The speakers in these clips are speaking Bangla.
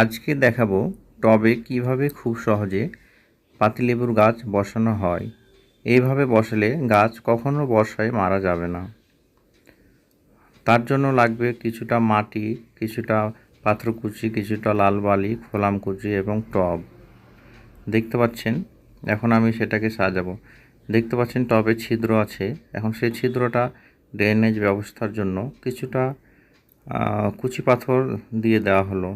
আজকে দেখাবো টবে কীভাবে খুব সহজে পাতিলেবুর গাছ বসানো হয়। এইভাবে বসালে গাছ কখনো বর্ষায় মারা যাবে না। তার জন্য লাগবে কিছুটা মাটি, কিছুটা পাথরকুচি কিছুটা লাল বালি খোলামকুচি এবং টব। দেখতে পাচ্ছেন? এখন আমি সেটাকে সাজাবো। দেখতে পাচ্ছেন টবে ছিদ্র আছে। এখন সেই ছিদ্রটা ড্রেনেজ ব্যবস্থার জন্য কিছুটা কুচি পাথর দিয়ে দেওয়া হলো।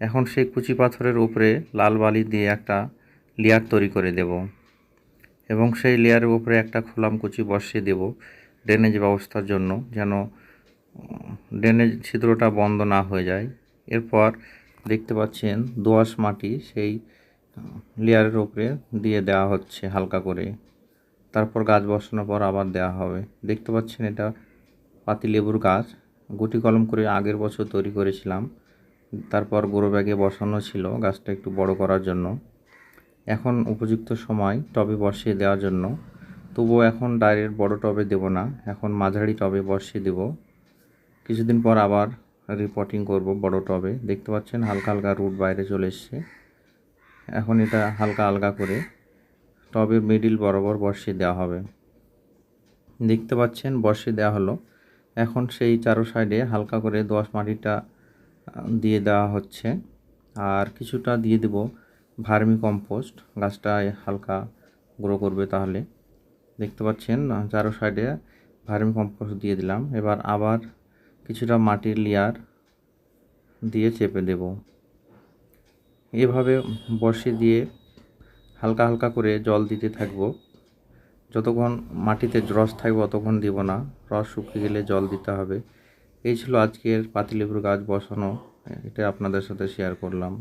এখন সেই কুচি পাথরের উপরে লাল বালি দিয়ে একটা লেয়ার তৈরি করে দেব এবং সেই লেয়ারের উপরে একটা খোলাম কুচি বসিয়ে দেব ড্রেনেজ ব্যবস্থার জন্য যেন ড্রেনেজ ছিদ্রটা বন্ধ না হয়ে যায়। এরপর দেখতে পাচ্ছেন দোআঁশ মাটি সেই লেয়ারের উপরে দিয়ে দেওয়া হচ্ছে হালকা করে। তারপর গাছ বসানোর পর আবার দেওয়া হবে। দেখতে পাচ্ছেন এটা পাতিলেবুর গাছ। গুটি কলম করে আগের বছর তৈরি করেছিলাম। তারপর গোড়ো ব্যাগে বসানো ছিল গাছটা একটু বড় করার জন্য। এখন উপযুক্ত সময় টবে বসিয়ে দেওয়ার জন্য। তবুও এখন ডাইরেক্ট বড় টবে দেব না, এখন মাঝারি টবে বসিয়ে দেব। কিছুদিন পর আবার রিপোর্টিং করব বড় টবে। দেখতে পাচ্ছেন হালকা হালকা রুট বাইরে চলে এসছে। এখন এটা হালকা হালকা করে টবের মিডিল বরাবর বসিয়ে দেওয়া হবে। দেখতে পাচ্ছেন বসিয়ে দেওয়া হলো। এখন সেই চারো সাইডে হালকা করে দোআঁশ মাটিটা দিয়ে দেওয়া হচ্ছে। আর কিছুটা দিয়ে দেব ভার্মি কম্পোস্ট গাছটা হালকা গ্রো করবে তাহলে। দেখতে পাচ্ছেন, চারো সাইডে ভার্মি কম্পোস্ট দিয়ে দিলাম। এবার আবার কিছুটা মাটির লেয়ার দিয়ে চেপে দেব। এভাবে বসিয়ে দিয়ে হালকা হালকা করে জল দিতে থাকব। যতক্ষণ মাটিতে রস থাকবে ততক্ষণ দিব না। রস শুকিয়ে গেলে জল দিতে হবে। এই ছিল আজকের পাতিলেবুর গাছ বসানো। এটা আপনাদের সাথে শেয়ার করলাম।